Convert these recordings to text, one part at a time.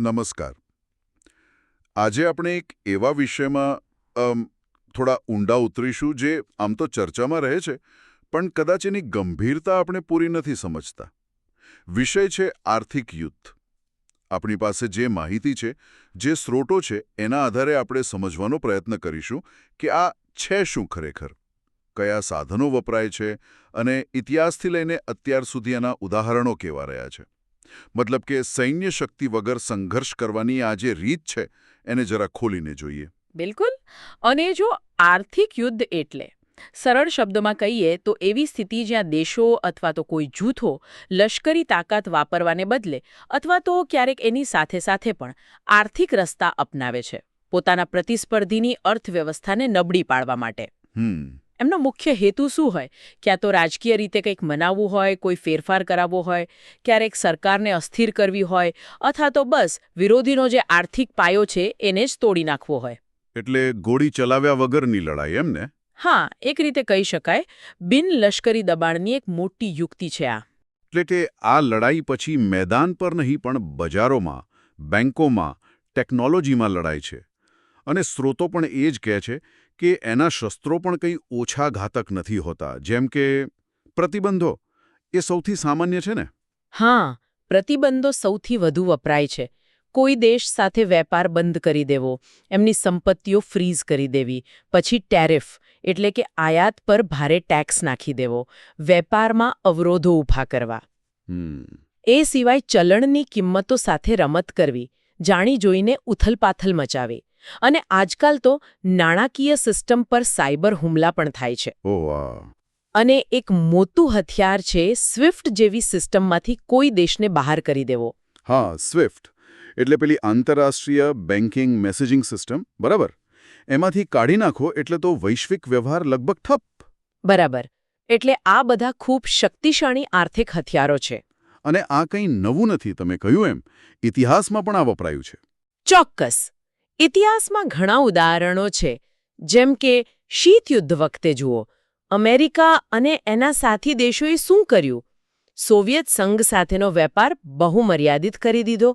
નમસ્કાર. આજે આપણે એક એવા વિષયમાં થોડા ઊંડા ઉતરીશું જે આમ તો ચર્ચામાં રહે છે, પણ કદાચ એની ગંભીરતા આપણે પૂરી નથી સમજતા. વિષય છે આર્થિક યુદ્ધ. આપણી પાસે જે માહિતી છે, જે સ્રોતો છે, એના આધારે આપણે સમજવાનો પ્રયત્ન કરીશું કે આ છે શું ખરેખર. કયા સાધનો વપરાય છે અને ઇતિહાસથી લઈને અત્યાર સુધી એના ઉદાહરણો કેવા રહ્યા છે. મતલબ કે સૈન્ય શક્તિ વગર સંઘર્ષ કરવાની આ જે રીત છે એને જરા ખોલીને જોઈએ. બિલકુલ. અને જો આર્થિક યુદ્ધ એટલે સરળ શબ્દોમાં કહીએ તો એવી સ્થિતિ જ્યાં દેશો અથવા તો કોઈ જૂથો લશ્કરી તાકાત વાપરવાને બદલે અથવા તો ક્યારેક એની સાથે સાથે પણ આર્થિક રસ્તા અપનાવે છે પોતાના પ્રતિસ્પર્ધીની અર્થવ્યવસ્થાને નબળી પાડવા માટે. હમ. એમનો મુખ્ય હેતુ શું હોય? ક્યાં તો રાજકીય રીતે કંઈક મનાવવું હોય કોઈ ફેરફાર કરાવવો હોય ક્યારેક સરકારને અસ્થિર કરવી હોય અથવા તો બસ વિરોધીનો જે આર્થિક પાયો છે એને જ તોડી નાખવો હોય. એટલે ગોળી ચલાવ્યા વગરની લડાઈ એમ ને? હા એક રીતે કહી શકાય બિન લશ્કરી દબાણની એક મોટી યુક્તિ છે આ. એટલે કે આ લડાઈ પછી મેદાન પર નહીં પણ બજારોમાં બેંકોમાં ટેકનોલોજીમાં લડાઈ છે. અને સ્રોતો પણ એ જ કહે છે કે એના શસ્ત્રો પણ કંઈ ઓછા ઘાતક નથી હોતા જેમ કે પ્રતિબંધો. એ સૌથી સામાન્ય છે ને? હા પ્રતિબંધો સૌથી વધુ વપરાય છે. કોઈ દેશ સાથે વેપાર બંધ કરી દેવો એમની સંપત્તિઓ ફ્રીઝ કરી દેવી પછી ટેરિફ એટલે કે આયાત પર ભારે ટેક્સ નાખી દેવો વેપારમાં અવરોધો ઊભા કરવા. એ સિવાય ચલણની કિંમતો સાથે રમત કરવી જાણી જોઈને ઉથલપાથલ મચાવી. અને આજકાલ તો નાણાકીય સિસ્ટમ પર સાયબર હુમલા પણ થાય છે. અને એક મોટું હથિયાર છે સ્વિફ્ટ જેવી સિસ્ટમમાંથી કોઈ દેશને બહાર કરી દેવો. હા સ્વિફ્ટ. એટલે પેલી આંતરરાષ્ટ્રીય બેન્કિંગ મેસેજિંગ સિસ્ટમ બરાબર? એમાંથી કાઢી નાખો એટલે તો વૈશ્વિક વ્યવહાર લગભગ ઠપ. બરાબર. એટલે આ બધા ખૂબ શક્તિશાળી આર્થિક હથિયારો છે. અને આ કંઈ નવું નથી તમે કહ્યું એમ. ઇતિહાસમાં પણ આ વપરાયું છે. ચોક્કસ. ઇતિહાસમાં ઘણા ઉદાહરણો છે, જેમ કે શીત યુદ્ધ વખતે જુઓ, અમેરિકા અને એના સાથી દેશોએ શું કર્યું? સોવિયત સંઘ સાથેનો વેપાર બહુ મર્યાદિત કરી દીધો,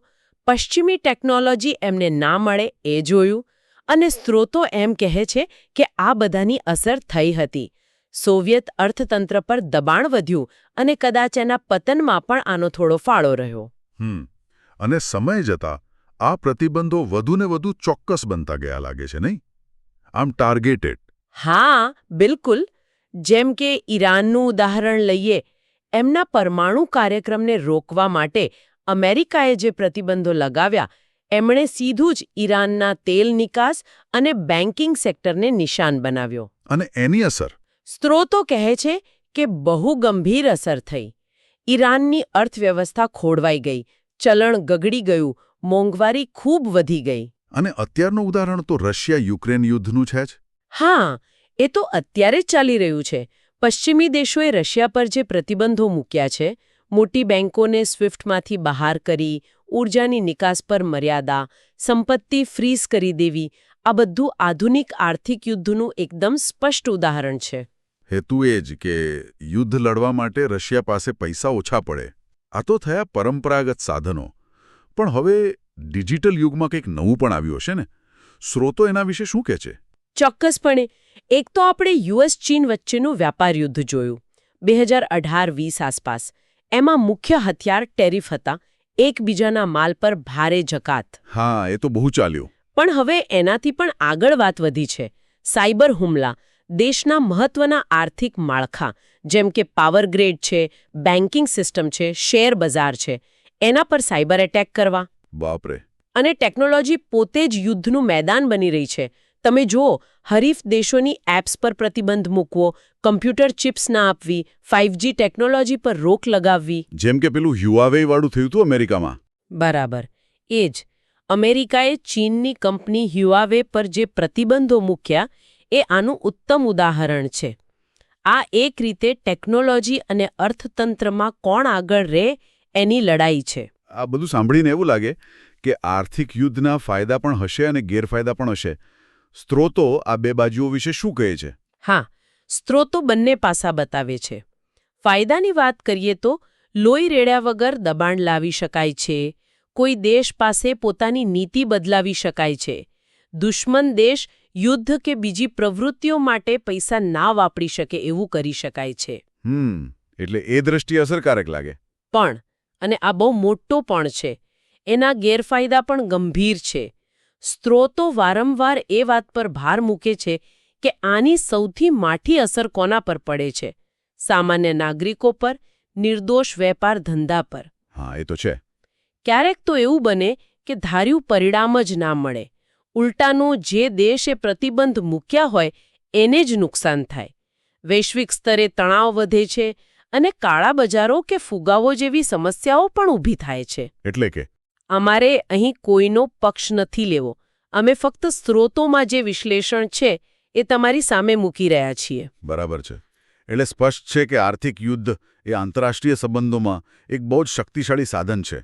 પશ્ચિમી ટેકનોલોજી એમને ના મળે એ જોયું, અને સ્ત્રોતો એમ કહે છે કે આ બધાની અસર થઈ હતી. સોવિયત અર્થતંત્ર પર દબાણ વધ્યું અને કદાચ એના પતનમાં પણ આનો થોડો ફાળો રહ્યો. અને સમય જતાં આ પ્રતિબંધો વધુને વધુ ચોક્કસ બનતા ગયા લાગે છે નહીં? આમ ટાર્ગેટેડ. હા બિલકુલ. જેમ કે ઈરાનનું ઉદાહરણ લઈએ એમના પરમાણુ કાર્યક્રમને રોકવા માટે અમેરિકાએ જે પ્રતિબંધો લગાવ્યા એમણે સીધું જ ઈરાનના તેલ નિકાસ અને બેન્કિંગ સેક્ટરને નિશાન બનાવ્યો. અને એની અસર? સ્ત્રોતો કહે છે કે બહુ ગંભીર અસર થઈ. ઈરાનની અર્થવ્યવસ્થા ખોડવાઈ ગઈ ચલણ ગગડી ગયું મોંઘવારી ખૂબ વધી ગઈ. અને અત્યારનું ઉદાહરણ તો રશિયા યુક્રેન યુદ્ધનું છે જ. હા એ તો અત્યારે જ ચાલી રહ્યું છે. પશ્ચિમી દેશોએ રશિયા પર જે પ્રતિબંધો મૂક્યા છે મોટી બેંકોને સ્વિફ્ટમાંથી બહાર કરી ઊર્જાની નિકાસ પર મર્યાદા સંપત્તિ ફ્રીઝ કરી દેવી આ બધું આધુનિક આર્થિક યુદ્ધનું એકદમ સ્પષ્ટ ઉદાહરણ છે. હેતુ એ જ કે યુદ્ધ લડવા માટે રશિયા પાસે પૈસા ઓછા પડે. આ તો થયા પરંપરાગત સાધનો. પણ હવે ડિજિટલ યુગમાં કંઈક નવું પણ આવ્યું હશે ને? સ્રોતો એના વિશે શું કહે છે? ચોક્કસપણે. એક તો આપણે યુએસ ચીન વચ્ચેનું વ્યાપાર યુદ્ધ જોયું બે હજાર અઢાર વીસ આસપાસ. એમાં મુખ્ય હથિયાર ટેરિફ હતા એકબીજાના માલ પર ભારે જકાત. હા એ તો બહુ ચાલ્યું. પણ હવે એનાથી પણ આગળ વાત વધી છે. સાયબર હુમલા દેશના મહત્વના આર્થિક માળખા જેમ કે પાવર ગ્રેડ છે બેન્કિંગ સિસ્ટમ છે શેર બજાર છે એના પર સાયબર એટેક કરવા. બાપરે. અને ટેકનોલોજી પોતે જ યુદ્ધનું મેદાન બની રહી છે. તમે જુઓ હરીફ દેશોની એપ્સ પર પ્રતિબંધ મૂકવો કમ્પ્યુટર ચિપ્સ ના આપવી ફાઇવજી ટેકનોલોજી પર રોક લગાવવી. જેમ કે પેલું હ્યુઆવે વાળું થયું હતું અમેરિકામાં. બરાબર. એ જ. અમેરિકાએ ચીનની કંપની હ્યુઆવે પર જે પ્રતિબંધો મૂક્યા એ આનું ઉત્તમ ઉદાહરણ છે. આ એક રીતે ટેકનોલોજી અને અર્થતંત્રમાં કોણ આગળ રહે એની લડાઈ છે. આ બધું સાંભળીને એવું લાગે કે આર્થિક યુદ્ધના ફાયદા પણ હશે અને ગેરફાયદા પણ હશે. સ્ત્રોતો આ બે બાજુઓ વિશે શું કહે છે? હા સ્ત્રોતો બંને પાસા બતાવે છે. ફાયદાની વાત કરીએ તો લોહી રેડ્યા વગર દબાણ લાવી શકાય છે. કોઈ દેશ પાસે પોતાની નીતિ બદલાવી શકાય છે. દુશ્મન દેશ યુદ્ધ કે બીજી પ્રવૃત્તિઓ માટે પૈસા ના વાપરી શકે એવું કરી શકાય છે. હમ એટલે એ દ્રષ્ટિએ અસરકારક લાગે. પણ અને આ બહુ મોટો પણ છે. એના ગેરફાયદા પણ ગંભીર છે. સ્ત્રોતો વારંવાર એ વાત પર ભાર મૂકે છે કે આની સૌથી માઠી અસર કોના પર પડે છે? સામાન્ય નાગરિકો પર નિર્દોષ વેપાર ધંધા પર. હા એ તો છે. ક્યારેક તો એવું બને કે ધાર્યું પરિણામ જ ના મળે. ઉલટાનું જે દેશે પ્રતિબંધ મૂક્યા હોય એને જ નુકસાન થાય. વૈશ્વિક સ્તરે તણાવ વધે છે અને કાળા બજારો કે ફુગાવો જેવી સમસ્યાઓ પણ ઊભી થાય છે. એટલે કે? અમારે અહીં કોઈનો પક્ષ નથી લેવો. અમે ફક્ત સ્ત્રોતોમાં જે વિશ્લેષણ છે એ તમારી સામે મૂકી રહ્યા છીએ. બરાબર છે. એટલે સ્પષ્ટ છે કે આર્થિક યુદ્ધ એ આંતરરાષ્ટ્રીય સંબંધોમાં એક બહુ જ શક્તિશાળી સાધન છે.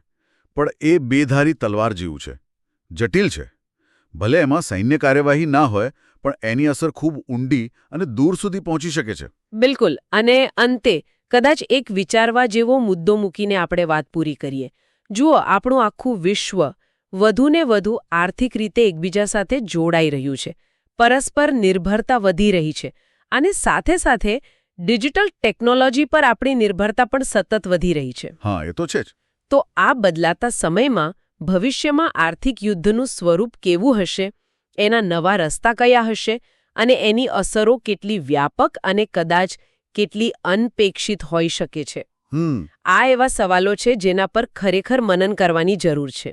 પણ એ બેધારી તલવાર જેવું છે. જટિલ છે. ભલે એમાં સૈન્ય કાર્યવાહી ના હોય પણ એની અસર ખૂબ ઊંડી અને દૂર સુધી પહોંચી શકે છે. બિલકુલ. અને અંતે કદાચ એક વિચારવા જેવો મુદ્દો મૂકીને આપણે વાત પૂરી કરીએ. જુઓ આપણું આખું વિશ્વ વધુને વધુ આર્થિક રીતે એકબીજા સાથે જોડાઈ રહ્યું છે. પરસ્પર નિર્ભરતા વધી રહી છે અને સાથે સાથે ડિજિટલ ટેકનોલોજી પર આપણી નિર્ભરતા પણ સતત વધી રહી છે. હા એ તો છે જ. તો આ બદલાતા સમયમાં ભવિષ્યમાં આર્થિક યુદ્ધનું સ્વરૂપ કેવું હશે? એના નવા રસ્તા કયા હશે? અને એની અસરો કેટલી વ્યાપક અને કદાચ કેટલી અનપેક્ષિત હોઈ શકે છે. આ એવા સવાલો છે જેના પર ખરેખર મનન કરવાની જરૂર છે.